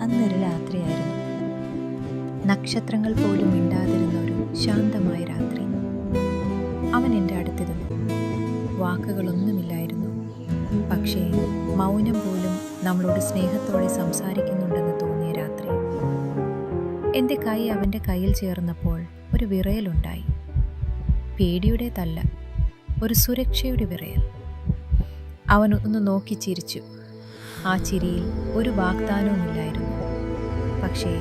അന്നൊരു രാത്രിയായിരുന്നു. നക്ഷത്രങ്ങൾ പോലും മിണ്ടാതിരുന്ന ഒരു ശാന്തമായ രാത്രി. അവൻ എന്റെ അടുത്തിരുന്നു. വാക്കുകളൊന്നുമില്ലായിരുന്നു. പക്ഷേ മൗനം പോലും നമ്മളോട് സ്നേഹത്തോടെ സംസാരിക്കുന്നുണ്ടെന്ന് തോന്നിയ രാത്രി. എന്റെ കൈ അവന്റെ കയ്യിൽ ചേർന്നപ്പോൾ ഒരു വിറയലുണ്ടായി. പേടിയുടേതല്ല ഒരു സുരക്ഷയുടെ വിറയൽ. അവൻ ഒന്ന് നോക്കി ചിരിച്ചു. ആ ചിരിയിൽ ഒരു വാഗ്ദാനവുമില്ലായിരുന്നു. പക്ഷേ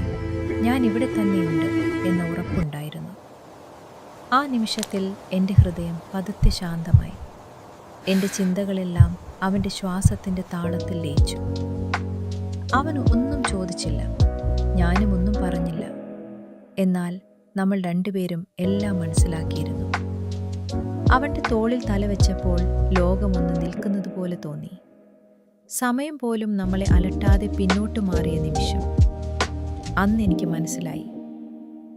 ഞാൻ ഇവിടെ തന്നെയുണ്ട് എന്ന ഉറപ്പുണ്ടായിരുന്നു. ആ നിമിഷത്തിൽ എന്റെ ഹൃദയം പതുക്കെ ശാന്തമായി. എന്റെ ചിന്തകളെല്ലാം അവന്റെ ശ്വാസത്തിന്റെ താളത്തിൽ ലയിച്ചു. അവൻ ഒന്നും ചോദിച്ചില്ല. ഞാനും ഒന്നും പറഞ്ഞില്ല. എന്നാൽ നമ്മൾ രണ്ടുപേരും എല്ലാം മനസ്സിലാക്കിയിരുന്നു. അവന്റെ തോളിൽ തലവെച്ചപ്പോൾ ലോകമൊന്ന് നിൽക്കുന്നത് പോലെ തോന്നി. സമയം പോലും നമ്മളെ അലട്ടാതെ പിന്നോട്ട് മാറിയ നിമിഷം അന്ന് എനിക്ക് മനസ്സിലായി.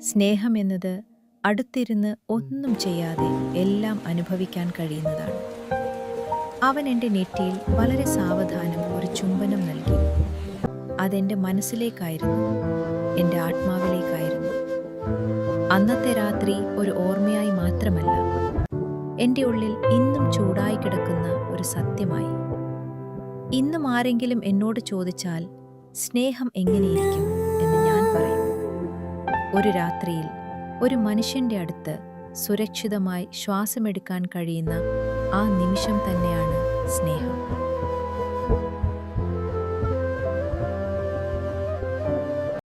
സ്നേഹം എന്നത് അടുത്തിരുന്ന് ഒന്നും ചെയ്യാതെ എല്ലാം അനുഭവിക്കാൻ കഴിയുന്നതാണ്. അവൻ എന്റെ നെറ്റിയിൽ വളരെ സാവധാനം ഒരു ചുംബനം നൽകി. അതെന്റെ മനസ്സിലേക്കായിരുന്നു എന്റെ ആത്മാവിലേക്കായിരുന്നു. അന്നത്തെ രാത്രി ഒരു ഓർമ്മയായി മാത്രമല്ല എന്റെ ഉള്ളിൽ ഇന്നും ചൂടായി കിടക്കുന്ന ഒരു സത്യമായി. ഇന്നും ആരെങ്കിലും എന്നോട് ചോദിച്ചാൽ സ്നേഹം എങ്ങനെയിരിക്കും? ഒരു രാത്രിയിൽ ഒരു മനുഷ്യന്റെ അടുത്ത് സുരക്ഷിതമായി ശ്വാസമെടുക്കാൻ കഴിയുന്ന ആ നിമിഷം തന്നെയാണ്